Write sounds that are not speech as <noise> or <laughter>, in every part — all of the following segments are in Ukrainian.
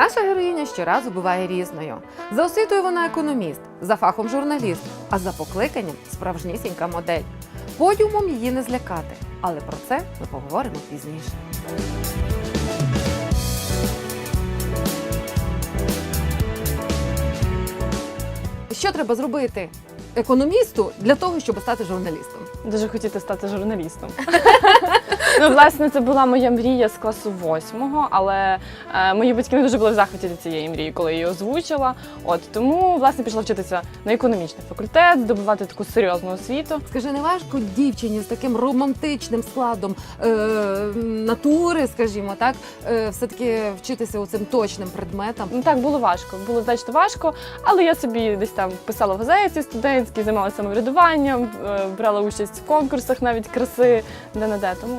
Наша героїня щоразу буває різною. За освітою вона економіст, за фахом журналіст, а за покликанням справжнісінька модель. Подіумом її не злякати, але про це ми поговоримо пізніше. Що треба зробити економісту для того, щоб стати журналістом? Дуже хотіти стати журналістом. <laughs> ну, власне, це була моя мрія з класу восьмого, але е, мої батьки не дуже були в захваті від цієї мрії, коли я її озвучила. От тому власне пішла вчитися на економічний факультет, здобувати таку серйозну освіту. Скажи, не важко дівчині з таким романтичним складом е, натури, скажімо так, е, все-таки вчитися у цим точним предметам. Ну так було важко, було значно важко, але я собі десь там писала в газеті студентській, займалася самоврядуванням, е, брала участь в конкурсах навіть краси де не де. Тому,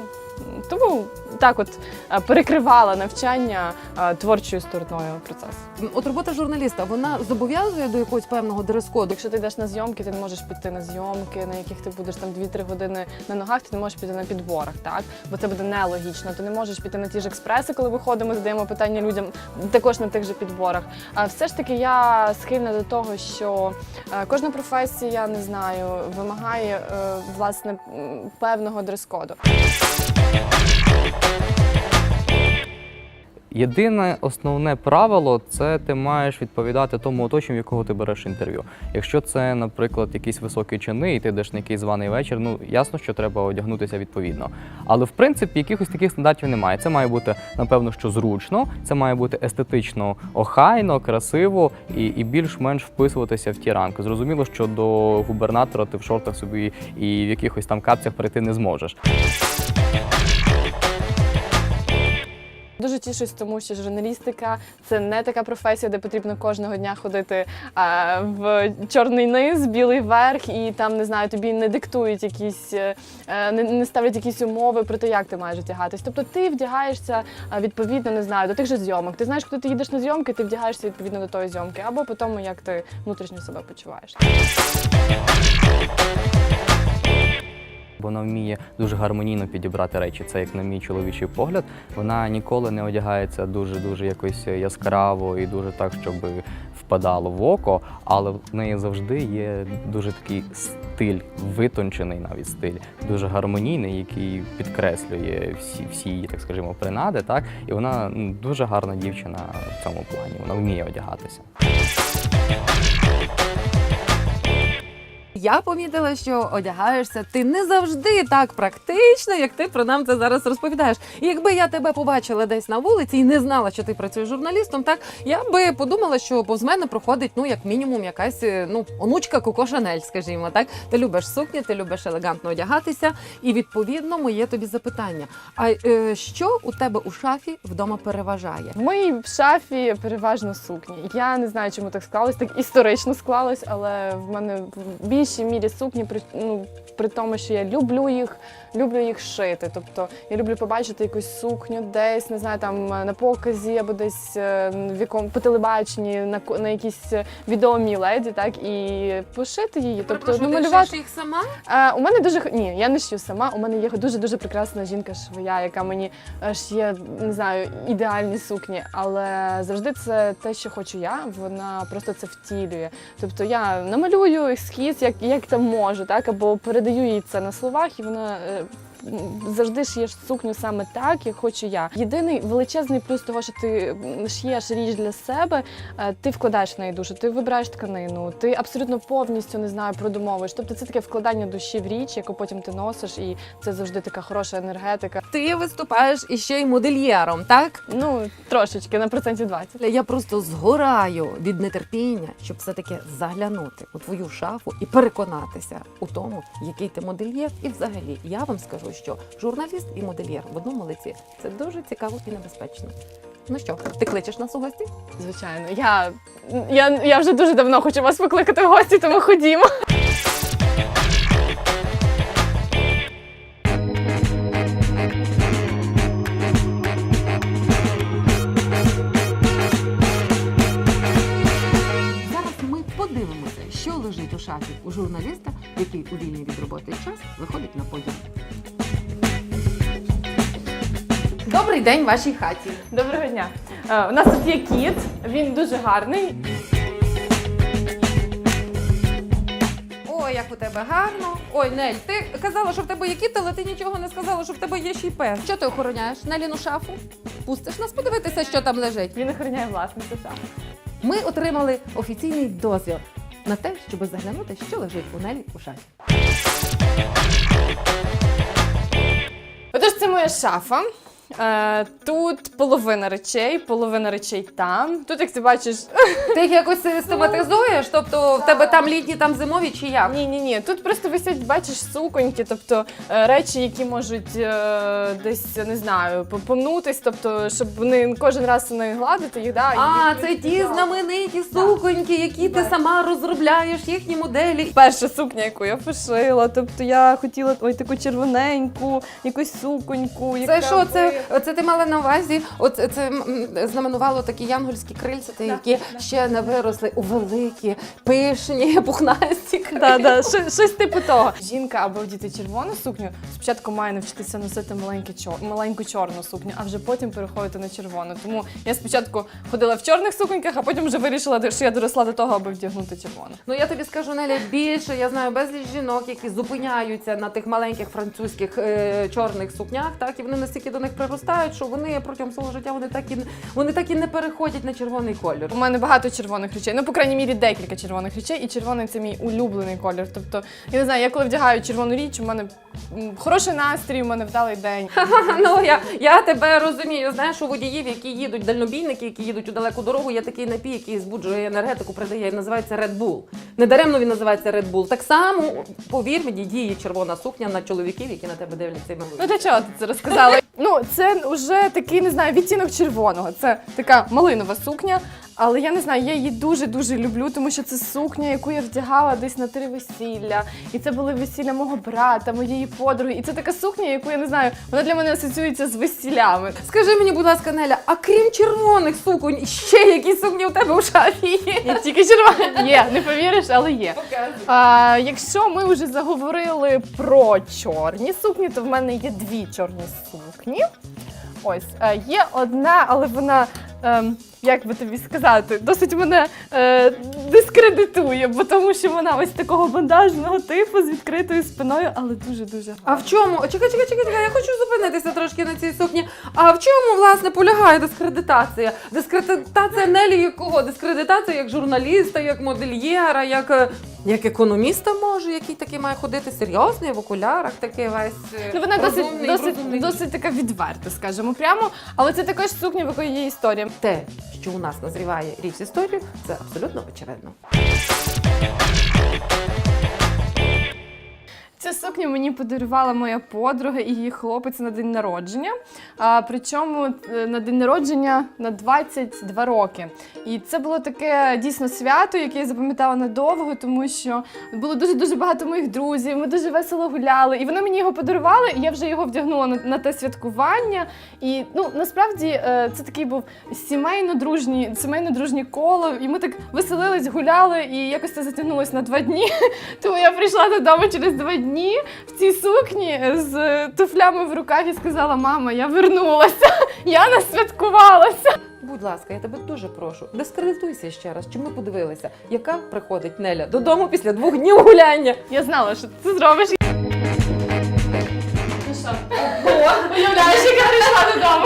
тому так от е, перекривала навчання е, творчою стороною процесу. От робота журналіста вона зобов'язує до якогось певного дрес-коду. Якщо ти йдеш на зйомки, ти не можеш піти на зйомки, на яких ти будеш там 2-3 години на ногах, ти не можеш піти на підборах, так? Бо це буде нелогічно. Ти не можеш піти на ті ж експреси, коли виходимо, задаємо питання людям також на тих же підборах. А все ж таки я схильна до того, що е, кожна професія, не знаю, вимагає власне певного дрес-коду. Єдине основне правило це ти маєш відповідати тому оточенню, в якого ти береш інтерв'ю. Якщо це, наприклад, якісь високі чини, і ти йдеш на якийсь званий вечір, ну ясно, що треба одягнутися відповідно. Але в принципі якихось таких стандартів немає. Це має бути напевно, що зручно, це має бути естетично охайно, красиво і, і більш-менш вписуватися в ті ранки. Зрозуміло, що до губернатора ти в шортах собі і в якихось там капцях прийти не зможеш. Дуже тішусь, тому що журналістика це не така професія, де потрібно кожного дня ходити а, в чорний низ, білий верх, і там не знаю, тобі не диктують якісь, е, е, не, не ставлять якісь умови про те, як ти маєш вдягатись. Тобто ти вдягаєшся а, відповідно, не знаю, до тих же зйомок. Ти знаєш, коли ти їдеш на зйомки, ти вдягаєшся відповідно до тої зйомки, або по тому, як ти внутрішньо себе почуваєш. Вона вміє дуже гармонійно підібрати речі. Це як на мій чоловічий погляд. Вона ніколи не одягається дуже дуже якось яскраво і дуже так, щоб впадало в око, але в неї завжди є дуже такий стиль, витончений навіть стиль, дуже гармонійний, який підкреслює всі, всі її, так скажімо, принади. Так і вона ну, дуже гарна дівчина в цьому плані. Вона вміє одягатися. Я помітила, що одягаєшся ти не завжди так практично, як ти про нам це зараз розповідаєш. І якби я тебе побачила десь на вулиці і не знала, що ти працюєш журналістом, так я би подумала, що повз мене проходить ну як мінімум якась е, ну онучка Коко Шанель, скажімо, так. Ти любиш сукні, ти любиш елегантно одягатися, і відповідно моє тобі запитання. А е, що у тебе у шафі вдома переважає? В моїй шафі переважно сукні. Я не знаю, чому так склалось, так історично склалось, але в мене в мірі сукні при, ну, при тому, що я люблю їх, люблю їх шити. Тобто я люблю побачити якусь сукню десь, не знаю, там на показі або десь е, в якому по телебаченні на, на якійсь е, відомій леді, так і пошити її. Тобто ну, малювати. їх сама? Е, у мене дуже ні, я не шью сама. У мене є дуже дуже прекрасна жінка швея, яка мені е, шиє, не знаю, ідеальні сукні. Але завжди це те, що хочу я. Вона просто це втілює. Тобто я намалюю ескіз, як, як там можу, так або передаю їй це на словах, і вона. Завжди шиєш сукню саме так, як хочу я. Єдиний величезний плюс того, що ти шиєш річ для себе, е, ти вкладаєш в неї душу, ти вибираєш тканину, ти абсолютно повністю не знаю, продумовуєш. Тобто це таке вкладання душі в річ, яку потім ти носиш, і це завжди така хороша енергетика. Ти виступаєш іще й модельєром, так? Ну трошечки на процентів 20. Я просто згораю від нетерпіння, щоб все-таки заглянути у твою шафу і переконатися у тому, який ти модельєр. І взагалі я вам скажу, що журналіст і модельєр в одному лиці це дуже цікаво і небезпечно. Ну що, ти кличеш нас у гості? Звичайно, я, я, я вже дуже давно хочу вас покликати в гості, тому ходімо. Зараз ми подивимося, що лежить у шафі у журналіста, який у вільний від роботи час виходить на подіум. Добрий день вашій хаті. Доброго дня. Е, У нас тут є кіт, він дуже гарний. Ой, як у тебе гарно. Ой, Нель, ти казала, що в тебе є кіт, але ти нічого не сказала, що в тебе є ще й пес. Що ти охороняєш? Неліну шафу? Пустиш нас подивитися, що там лежить. Він охороняє власницю шафи. Ми отримали офіційний дозвіл на те, щоб заглянути, що лежить у Нелі у шафі. Отож, це моя шафа. Е, Тут половина речей, половина речей там. Тут, як ти бачиш, <laughs> Ти їх якось систематизуєш? Тобто в тебе там літні, там зимові чи як? ні, ні, ні. Тут просто висять, бачиш, суконьки, тобто е, речі, які можуть е, десь не знаю, по- помнутись, тобто, щоб вони кожен раз не гладити їх. Да, А, їх- це ті знамениті суконьки, які ти сама розробляєш, їхні моделі. Перша сукня, яку я пошила. Тобто я хотіла ой, таку червоненьку, якусь суконьку. Це яка що? Це, це ти мала на увазі? От це м, знаменувало такі янгольські крильця, Да, які ще не виросли у великі, пишні, <laughs> пухнасті. <laughs> Да, да, що- щось типу того. Жінка або вдіти червону сукню, спочатку має навчитися носити маленьке маленьку чорну сукню, а вже потім переходити на червону. Тому я спочатку ходила в чорних суконьках, а потім вже вирішила, що я доросла до того, аби вдягнути червону. Ну я тобі скажу, Неля, більше я знаю безліч жінок, які зупиняються на тих маленьких французьких е, чорних сукнях, так і вони настільки до них приростають, що вони протягом свого життя вони так і не- вони так і не переходять на червоний колір. У мене багато червоних речей. Ну, по крайній мірі, декілька червоних речей, і червоний це мій улюблений колір. Тобто, я не знаю, я коли вдягаю червону річ, у мене хороший настрій, у мене вдалий день. <laughs> Ну я, я тебе розумію. Знаєш, у водіїв, які їдуть дальнобійники, які їдуть у далеку дорогу, є такий напій, який збуджує енергетику, придає, і називається Red Bull. Недаремно він називається Red Bull. Так само, повір мені, діє червона сукня на чоловіків, які на тебе дивляться Ну для чого ти це розказала? <laughs> Ну, це вже такий, не знаю, відтінок червоного. Це така малинова сукня. Але я не знаю, я її дуже дуже люблю, тому що це сукня, яку я вдягала десь на три весілля. І це були весілля мого брата, моєї подруги. І це така сукня, яку я не знаю, вона для мене асоціюється з весілями. Скажи мені, будь ласка, Неля, а крім червоних суконь, ще які сукні у тебе у шафі є? Я тільки червона є, не повіриш, але є. А, якщо ми вже заговорили про чорні сукні, то в мене є дві чорні сукні. Ось е, є одна, але вона, ем, як би тобі сказати, досить мене е, дискредитує, бо тому що вона ось такого бандажного типу з відкритою спиною, але дуже дуже А в чому? О, Чекай, чекай, чекай, чекай, я хочу зупинитися трошки на цій сукні. А в чому, власне, полягає дискредитація? Дискредитація Нелі як кого? Дискредитація як журналіста, як модельєра, як, е, як економіста може, який такий має ходити серйозний в окулярах, такий весь. е, Ну, вона досить, розумний, досить, розумний. досить така відверта, скажімо прямо. Але це також сукня, в якої є історія. Те, що у нас назріває річ історії, це абсолютно очевидно. Цю сукню мені подарувала моя подруга і її хлопець на день народження. А, причому е, на день народження на 22 роки. І це було таке дійсно свято, яке я запам'ятала надовго, тому що було дуже дуже багато моїх друзів. Ми дуже весело гуляли. І вони мені його подарували, і я вже його вдягнула на, на те святкування. І ну насправді е, це такий був сімейно-дружні, сімейно-дружні коло. І ми так веселились, гуляли, і якось це затягнулося на два дні. <laughs> Тому я прийшла додому через два дні в цій сукні з туфлями в руках і сказала: мама, я вернулася, <laughs> я насвяткувалася. Будь ласка, я тебе дуже прошу, дискредитуйся ще раз, Чи ми подивилися, яка приходить Неля додому після двох днів гуляння. Я знала, що ти це зробиш. Ну що? Уявляєш, яка прийшла додому.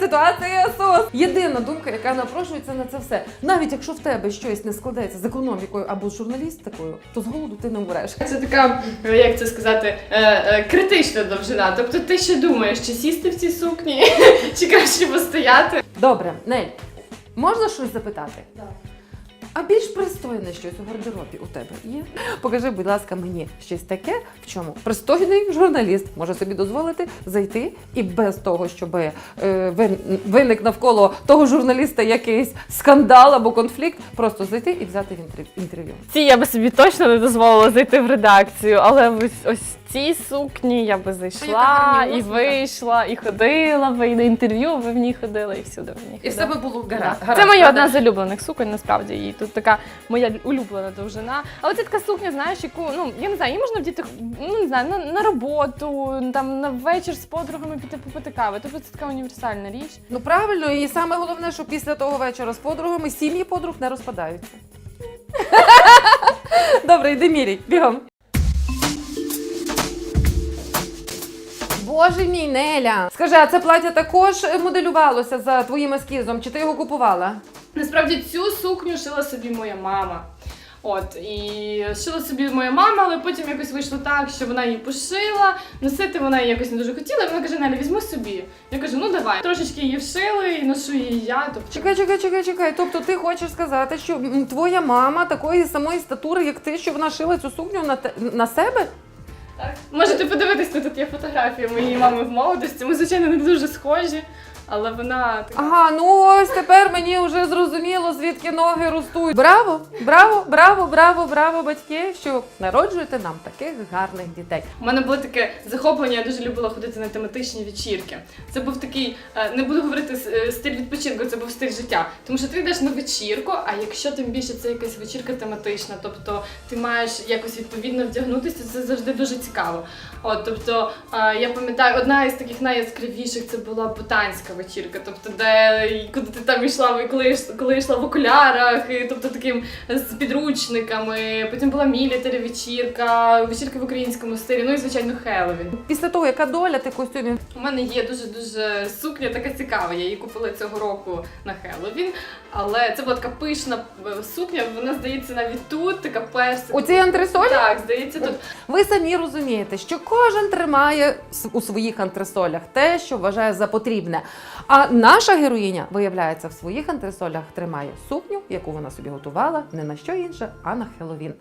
Ситуація сос. Єдина думка, яка напрошується на це все. Навіть якщо в тебе щось не складається з економікою або з журналістикою, то з голоду ти не умреш. Це така, як це сказати, е, критична довжина. Тобто ти ще думаєш, чи сісти в цій сукні, <laughs> чи краще постояти. Добре, Нель, можна щось запитати? А більш пристойне щось у гардеробі у тебе є? Покажи, будь ласка, мені щось таке, в чому пристойний журналіст може собі дозволити зайти і без того, щоб е, виник навколо того журналіста якийсь скандал або конфлікт, просто зайти і взяти інтерв'ю. Ці я би собі точно не дозволила зайти в редакцію, але ось ось цій сукні я би зайшла і вийшла, і ходила би, і на інтерв'ю би в ній ходила, і всюди в ній І все би було Да. гаразд. Це моя одна з улюблених суконь, насправді. І тут така моя улюблена довжина. Але це така сукня, знаєш, яку, ну, я не знаю, її можна вдіти, ну, не знаю, на, на роботу, там, на вечір з подругами піти попити кави. Тобто це така універсальна річ. Ну правильно, і саме головне, що після того вечора з подругами сім'ї подруг не розпадаються. <laughs> Добре, йди міряй, бігом. Боже мій Неля. Скажи, а це плаття також моделювалося за твоїм ескізом, чи ти його купувала? Насправді цю сукню шила собі моя мама. От, і шила собі моя мама, але потім якось вийшло так, що вона її пошила. Носити вона її якось не дуже хотіла. І вона каже: Неля, візьми собі. Я кажу, ну давай. Трошечки її вшили і ношу її я. Тобто Чекай, чекай, чекай, чекай. Тобто ти хочеш сказати, що твоя мама такої самої статури, як ти, що вона шила цю сукню на, те- на себе? Так. Можете подивитися, тут є фотографія моєї мами в молодості. Ми, звичайно, не дуже схожі, але вона така. Ага, ну ось тепер мені вже зрозуміло, звідки ноги ростуть. Браво, браво, браво, браво, браво, батьки, що народжуєте нам таких гарних дітей. У мене було таке захоплення, я дуже любила ходити на тематичні вечірки. Це був такий, е, не буду говорити е, стиль відпочинку, це був стиль життя. Тому що ти йдеш на вечірку, а якщо тим більше це якась вечірка тематична, тобто ти маєш якось відповідно вдягнутися, це завжди дуже цікаво. От, тобто, е, я пам'ятаю, одна із таких найяскравіших це була ботанська вечірка, тобто, де і куди ти там йшла, і коли, йш- коли йшла в окулярах, і, тобто таким з підручниками. Потім була мілітарі вечірка, вечірка в українському стилі, ну і звичайно Хеллоуін. Після того, яка доля ти костюмів У мене є дуже дуже сукня, така цікава. Я її купила цього року на Хеллоуін. Але це була така пишна е, сукня. Вона здається навіть тут, така персик. у цій антресолі? Так, здається, тут Ви самі розумієте, що кожен тримає у своїх антресолях те, що вважає за потрібне. А наша героїня, виявляється, в своїх антресолях тримає сукню, яку вона собі готувала не на що інше, а на Хеллоуін.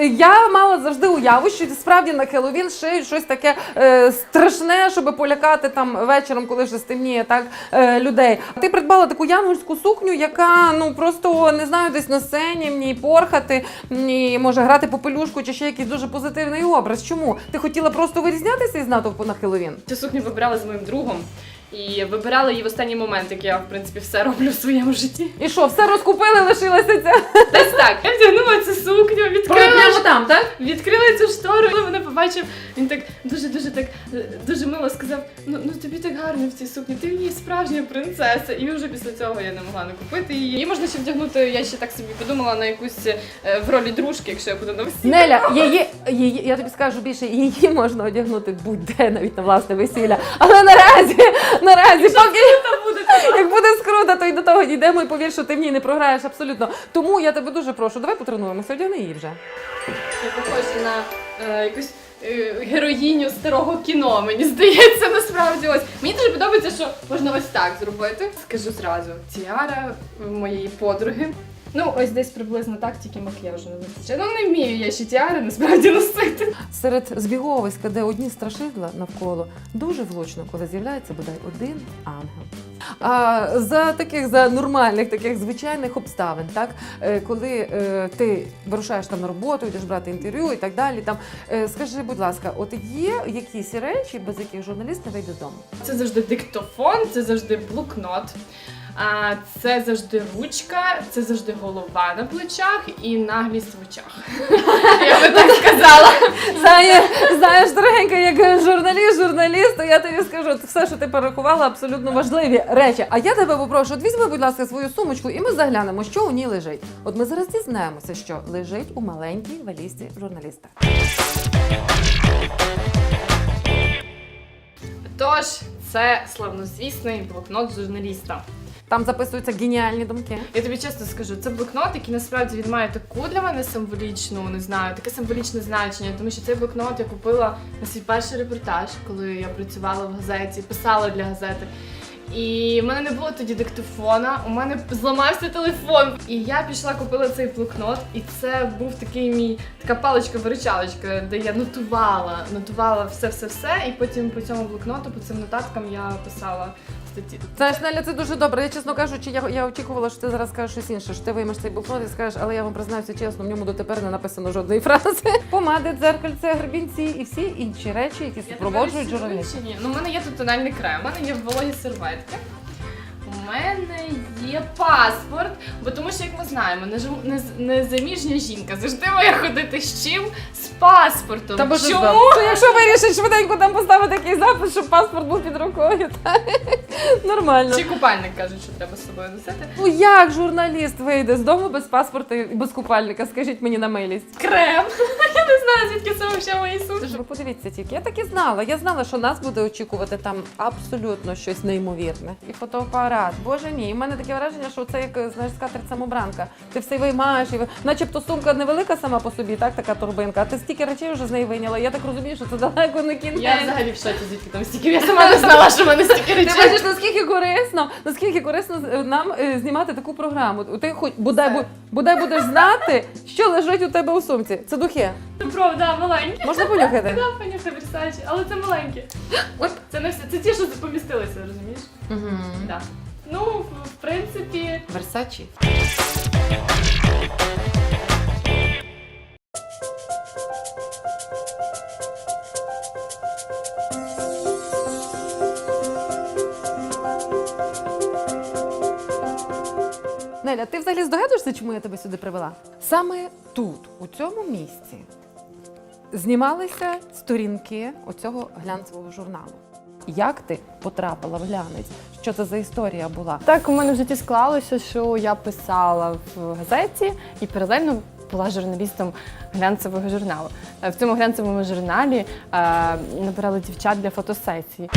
Я мала завжди уяву, що справді на Хеллоуін шиють щось таке е, страшне, щоб полякати там вечором, коли вже стемніє так е, людей. Ти придбала таку янгольську сукню, яка ну просто не знаю, десь на сцені в ній порхати, ні може грати попелюшку чи ще якийсь дуже позитивний образ. Чому? Ти хотіла просто вирізнятися із натовпу на Хеллоуін? цю сукню вибирала з моїм другом. І вибирала її в останній момент, як я в принципі все роблю в своєму житті. І що, все розкупили, лишилася ця? Десь так. Я вдягнула цю сукню, відкрила Прямо там, так? Відкрили цю штору, коли мене побачив, він так дуже дуже так е, дуже мило сказав: ну ну тобі так гарно в цій сукні, ти в ній справжня принцеса. І вже після цього я не могла не купити її. Її можна ще вдягнути. Я ще так собі подумала на якусь е, в ролі дружки, якщо я буду на весіллі. Неля, її, її, я тобі скажу більше, її можна одягнути будь-де, навіть на власне весілля. Але наразі, наразі, поки як буде скрута, то й до того дійдемо і повір, що ти в ній не програєш абсолютно. Тому я тебе дуже прошу, давай потренуємося, одягни її вже. Я похожа на е, якусь е, героїню старого кіно. Мені здається, насправді ось мені дуже подобається, що можна ось так зробити. Скажу зразу, тіара моєї подруги. Ну, ось десь приблизно так, тільки макіяжу не вистачає. Ну не вмію я ще тіари насправді носити. Серед збіговиська, де одні страшидла навколо, дуже влучно, коли з'являється бодай один ангел. А за таких за нормальних, таких звичайних обставин, так е, коли е, ти вирушаєш там на роботу, йдеш брати інтерв'ю і так далі. Там е, скажи, будь ласка, от є якісь речі, без яких журналіст не вийде з дому? Це завжди диктофон, це завжди блокнот. А це завжди ручка, це завжди голова на плечах і наглість в очах. Я би так сказала. Знаєш, знаєш, дорогенька, як журналіст, журналіст, то я тобі скажу, все, що ти порахувала, абсолютно важливі речі. А я тебе попрошу, от візьми, будь ласка, свою сумочку, і ми заглянемо, що у ній лежить. От ми зараз дізнаємося, що лежить у маленькій валізці журналіста. Тож, це славнозвісний блокнот журналіста. Там записуються геніальні думки. Я тобі чесно скажу, це блокнот, який насправді він має таку для мене символічну, не знаю, таке символічне значення, тому що цей блокнот я купила на свій перший репортаж, коли я працювала в газеті, писала для газети. І в мене не було тоді диктофона, у мене зламався телефон. І я пішла, купила цей блокнот, і це був такий мій така паличка-виручалочка, де я нотувала, нотувала все-все-все, і потім по цьому блокноту, по цим нотаткам я писала статті. Знаєш, Неля, це дуже добре. Я чесно кажучи, я, я очікувала, що ти зараз скажеш щось інше. Що ти виймеш цей блокнот і скажеш, але я вам признаюся чесно, в ньому дотепер не написано жодної фрази. <laughs> Помади, дзеркальце, гребінці і всі інші речі, які супроводжують журналістів. Ні, ну в мене є тут тональний крем, у мене є вологі серветки. У мене є паспорт, бо тому що, як ми знаємо, нез- незаміжня жінка завжди має ходити з чим? З паспортом. Та боже Чому? То якщо вирішить швиденько там поставити такий запис, щоб паспорт був під рукою, так нормально. Чи купальник кажуть, що треба з собою носити? Ну як журналіст вийде з дому без паспорта і без купальника? Скажіть мені на милість. Крем. <laughs> Я не знаю, звідки це взагалі мої сумки. Ви подивіться тільки. Я так і знала. Я знала, що нас буде очікувати там абсолютно щось неймовірне. І фотоапарат. Боже мій. У мене таке враження, що це як знаєш скатерть самобранка. Ти все виймаєш і ви- начебто сумка невелика сама по собі, так така торбинка. А ти стільки речей вже з неї вийняла. Я так розумію, що це далеко не кінець. Я взагалі в шоці, звідки там стільки. Я сама не знала, що в мене стільки Ти бачиш, наскільки корисно, наскільки корисно нам е, знімати таку програму. Ти хоч бодай, бу- бодай будеш знати, що лежить у тебе у сумці. Це духи. Це правда, маленькі. Можна понюхати? <laughs> Да, пані Версачі, але це маленькі. От. Це не все. Це ті, що помістилися, розумієш? Угу. Да. Ну, в, в принципі, Версачі. Неля, ти взагалі здогадуєшся, чому я тебе сюди привела? Саме тут, у цьому місці, знімалися сторінки оцього глянцевого журналу. Як ти потрапила в глянець? Що це за історія була? Так у мене в житті склалося, що я писала в газеті і паралельно була журналістом глянцевого журналу. Е, В цьому глянцевому журналі е, набирали дівчат для фотосесії.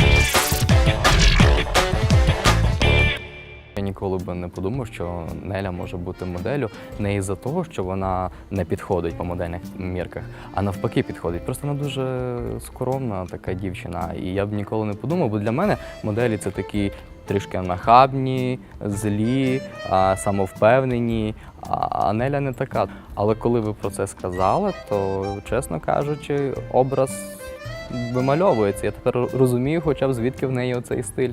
Ніколи би не подумав, що Неля може бути моделлю не із-за того, що вона не підходить по модельних мірках, а навпаки підходить. Просто вона дуже скромна така дівчина. І я б ніколи не подумав, бо для мене моделі це такі трішки нахабні, злі, самовпевнені. А Неля не така. Але коли ви про це сказали, то чесно кажучи, образ вимальовується. Я тепер розумію, хоча б звідки в неї оцей стиль.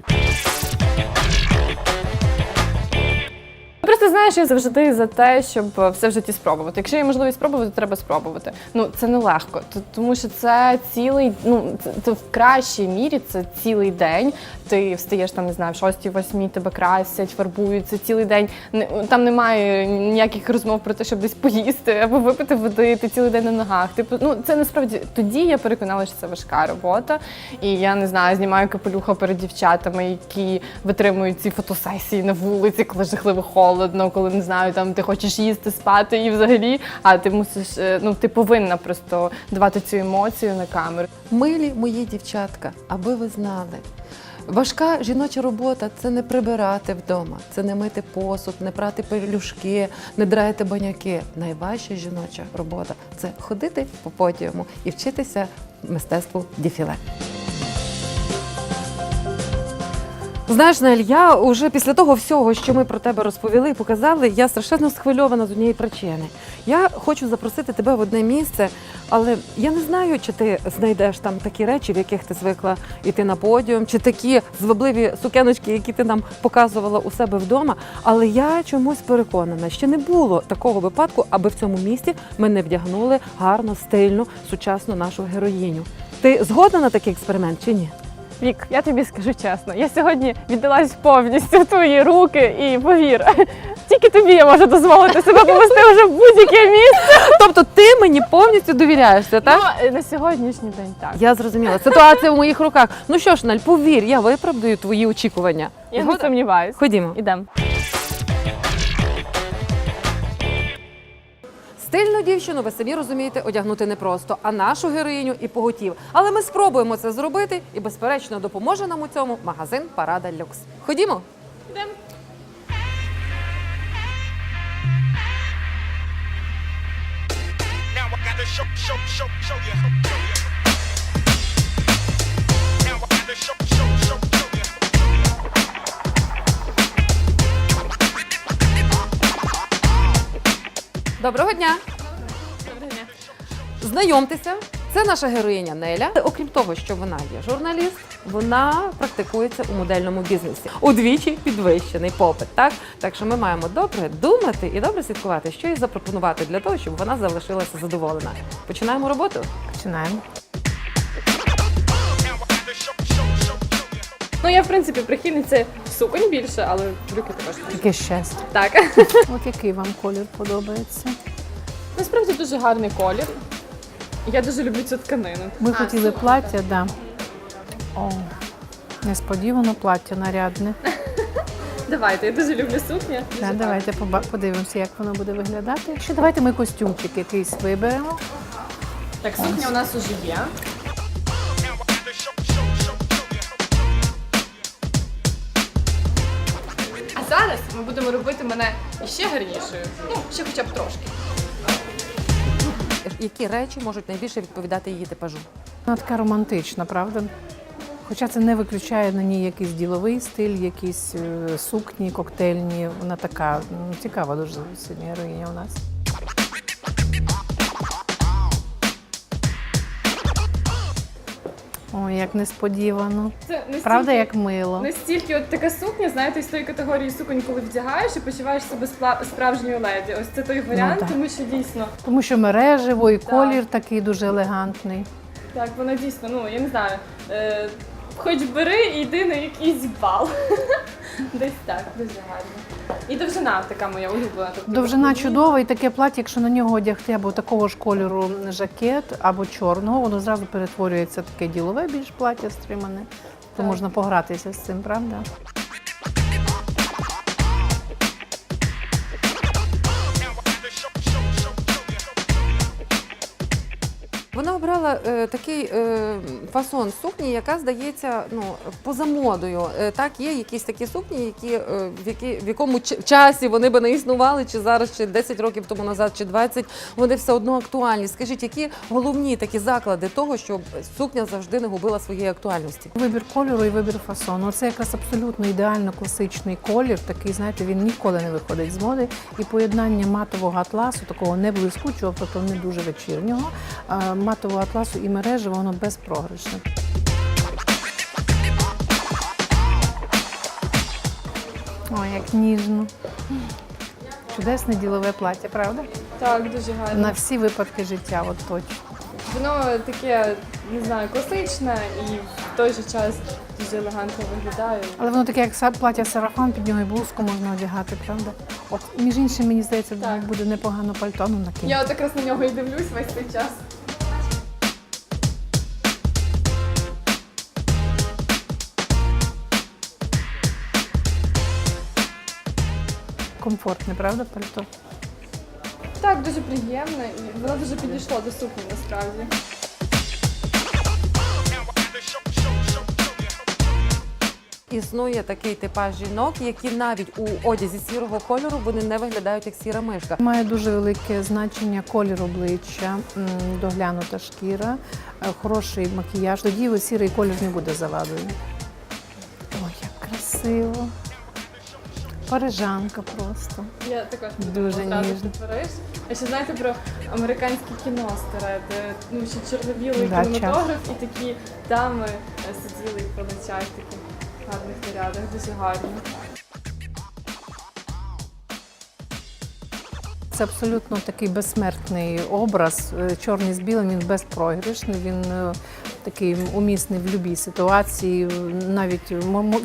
Знаєш, я завжди за те, щоб все в житті спробувати. Якщо є можливість спробувати, треба спробувати. Ну це не легко, т- тому що це цілий, ну це, в кращій мірі, це цілий день. Ти встаєш там, не знаю, в 6-8, тебе красять, фарбують, це цілий день. Там немає ніяких розмов про те, щоб десь поїсти або випити води, ти цілий день на ногах. Типу, ну це насправді тоді я переконалася, що це важка робота. І я не знаю, знімаю капелюха перед дівчатами, які витримують ці фотосесії на вулиці, коли жахливо холодно, коли не знаю, там ти хочеш їсти, спати і взагалі. А ти мусиш, е, ну ти повинна просто давати цю емоцію на камеру. Милі мої дівчатка, аби ви знали. Важка жіноча робота це не прибирати вдома, це не мити посуд, не прати пелюшки, не драїти баняки. Найважча жіноча робота це ходити по подіуму і вчитися мистецтву дефіле. Знаєш, Нель, я вже після того всього, що ми про тебе розповіли і показали, я страшенно схвильована з однієї причини. Я хочу запросити тебе в одне місце, але я не знаю, чи ти знайдеш там такі речі, в яких ти звикла йти на подіум, чи такі звабливі сукеночки, які ти нам показувала у себе вдома. Але я чомусь переконана, що не було такого випадку, аби в цьому місті ми не вдягнули гарно, стильну, сучасну нашу героїню. Ти згодна на такий експеримент чи ні? Вік, я тобі скажу чесно, я сьогодні віддалась повністю в твої руки і повір, <laughs> тільки тобі я можу дозволити себе повести вже в будь-яке місце. Тобто ти мені повністю довіряєшся, так? Ну, на сьогоднішній день так. Я зрозуміла. Ситуація в моїх руках. Ну що ж, Наль, повір, я виправдаю твої очікування. Я не сумніваюся. Ходімо. Ідемо. Стильну дівчину, ви самі розумієте, одягнути непросто, а нашу героїню і поготів. Але ми спробуємо це зробити, і безперечно допоможе нам у цьому магазин Парада Люкс. Ходімо. Йдемо. Show, show, show, show you. Show you. Now I gotta show, Доброго дня. Доброго дня. Знайомтеся, Це наша героїня Неля. Окрім того, що вона є журналіст, вона практикується у модельному бізнесі. Удвічі підвищений попит. Так, так що ми маємо добре думати і добре слідкувати, що їй запропонувати для того, щоб вона залишилася задоволена. Починаємо роботу. Починаємо. Ну я в принципі прихильниця суконь більше, але брюки також. Яке щастя. Так. <laughs> От який вам колір подобається? Насправді дуже гарний колір. Я дуже люблю цю тканину. Ми хотіли плаття, да. О, несподівано плаття нарядне. <laughs> Давайте, я дуже люблю сукні. Да, давайте поба- подивимося, як воно буде виглядати. Ще давайте ми костюмчик якийсь виберемо. Так, сукня у нас уже є. Ми будемо робити мене ще гарнішою. Ну, ще хоча б трошки. Які речі можуть найбільше відповідати її типажу? Вона така романтична, правда? Хоча це не виключає на ній якийсь діловий стиль, якісь е, сукні, коктейльні. Вона така ну, цікава дуже сильна героїня у нас. Як несподівано. Це настільки, Правда, як мило. настільки от така сукня, знаєте, з тої категорії суконь, коли вдягаєш і почуваєш себе справжньою леді. Ось це той варіант, ну, тому що дійсно Тому що мережево і колір такий дуже елегантний. так, вона дійсно, ну я не знаю. Е, хоч бери і йди на якийсь бал. <laughs> Десь так, дуже гарно. І довжина така моя улюблена. Тобто Довжина таку- чудова і таке плаття, якщо на нього одягти або такого ж кольору жакет, або чорного, воно зразу перетворюється в таке ділове більш плаття стримане. То можна погратися з цим, правда? Обрала е, такий е, фасон сукні, яка здається ну поза модою. Е, так, є якісь такі сукні, які е, в які в якому часі вони би не існували, чи зараз, чи 10 років тому назад, чи 20, вони все одно актуальні. Скажіть, які головні такі заклади того, щоб сукня завжди не губила своєї актуальності? Вибір кольору і вибір фасону. Це якраз абсолютно ідеально класичний колір. Такий, знаєте, він ніколи не виходить з моди. І поєднання матового атласу, такого не блискучого, тобто не дуже вечірнього, а матового атласу і мережево, воно безпрограшне. Ой, як ніжно. Чудесне ділове плаття, правда? Так, дуже гарно. На всі випадки життя, от точно. Воно таке, не знаю, класичне і в той же час дуже елегантно виглядає. Але воно таке, як плаття сарафан, під нього і блузку можна одягати, правда? От, між іншим, мені здається, Так. буде непогано пальто, ну накинь. Я от якраз на нього і дивлюсь весь цей час. Комфортне, правда, пальто? Так, дуже приємне і воно дуже підійшло до сукні насправді. Існує такий типаж жінок, які навіть у одязі сірого кольору вони не виглядають як сіра мишка. Має дуже велике значення колір обличчя, м, доглянута шкіра, е, хороший макіяж. Тоді сірий колір не буде завадою. Ой, як красиво. Парижанка просто. Я також Дуже ніжно. Париж. А ще знаєте про американське кіно старе, де ну ще чорно-білий Да, кінематограф і такі дами сиділи лицях в таких гарних нарядах, дуже гарні. Це абсолютно такий безсмертний образ. Е, Чорний з білим він безпрограшний, він е, такий умісний в будь-якій ситуації. Навіть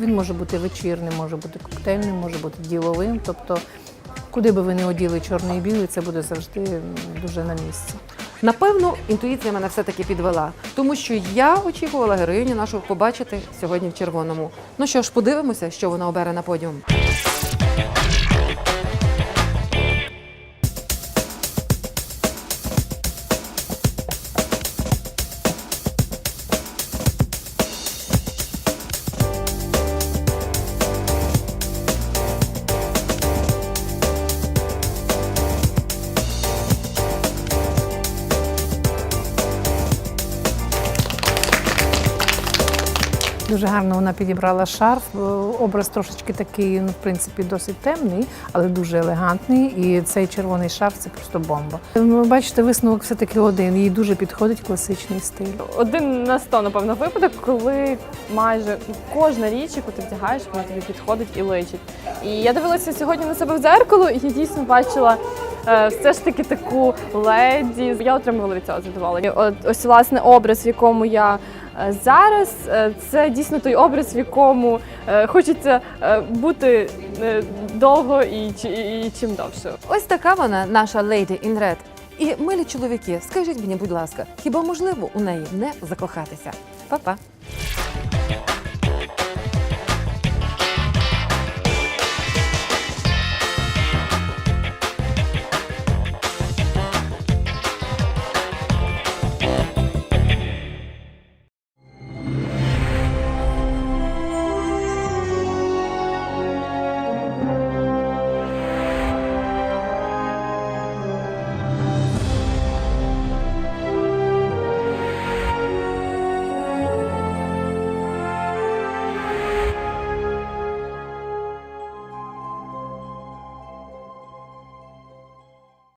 він може бути вечірним, може бути коктейльним, може бути діловим. Тобто, куди би ви не оділи чорний і білий, це буде завжди дуже на місці. Напевно, інтуїція мене все-таки підвела, тому що я очікувала героїню нашу побачити сьогодні в червоному. Ну що ж, подивимося, що вона обере на подіум. Дуже гарно вона підібрала шарф. Е, Образ трошечки такий, ну, в принципі, досить темний, але дуже елегантний. І цей червоний шарф це просто бомба. Ви бачите, висновок все-таки один. Їй дуже підходить класичний стиль. Один на сто, напевно, випадок, коли майже кожна річ, яку ти вдягаєш, вона тобі підходить і личить. І я дивилася сьогодні на себе в дзеркало, і я дійсно бачила все ж таки таку леді. Я отримувала від цього задоволення. От ось власне образ, в якому я е, зараз, е, це дійсно той образ, в якому е, хочеться е, бути е, довго і, чи- і чим довше. Ось така вона, наша in Red. І милі чоловіки, скажіть мені, будь ласка, хіба можливо у неї не закохатися? Па-па!